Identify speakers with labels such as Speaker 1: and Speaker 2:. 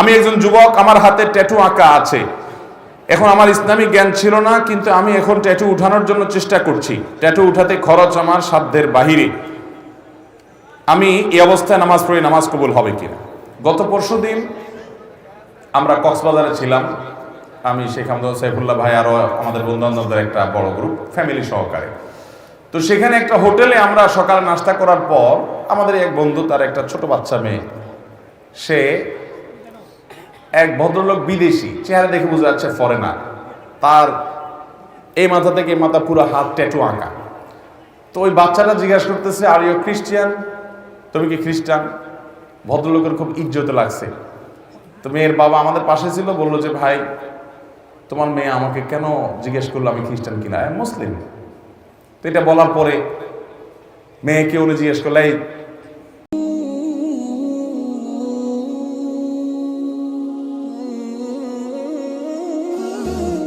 Speaker 1: আমি একজন যুবক, আমার হাতে ট্যাটু আঁকা আছে। এখন আমার ইসলামিক জ্ঞান ছিল না, কিন্তু আমি এখন ট্যাটু উঠানোর জন্য চেষ্টা করছি। ট্যাটু উঠাতে খরচ আমার সাধ্যের বাহিরে। আমি এই অবস্থায় নামাজ পড়ি, নামাজ কবুল হবে কিনা? গত পরশু দিন আমরা কক্সবাজারে ছিলাম। আমি শেখ আহমদ সাইফুল্লাহ ভাই আরও আমাদের বন্ধু বান্ধবদের একটা বড় গ্রুপ ফ্যামিলি সহকারে। তো সেখানে একটা হোটেলে আমরা সকালে নাস্তা করার পর আমাদের এক বন্ধু, তার একটা ছোট বাচ্চা মেয়ে, সে এক ভদ্রলোক বিদেশি, চেহারা দেখে বোঝা যাচ্ছে ফরেনার তার এই মাথা থেকে মাথা পুরো হাত ট্যাটু আঁকা। তো ওই বাচ্চাটা জিজ্ঞাসা করতেছে আর ইউ খ্রিস্টিয়ান তুমি কি খ্রিস্টান? ভদ্রলোকের খুব ইজ্জতে লাগছে। তো মেয়ের বাবা আমাদের পাশে ছিল, বলল যে, ভাই, তোমার মেয়ে আমাকে কেন জিজ্ঞেস করল আমি খ্রিস্টান কিনা? মুসলিম তো এটা বলার পরে মেয়েকে উনি জিজ্ঞেস করল, এই Oh.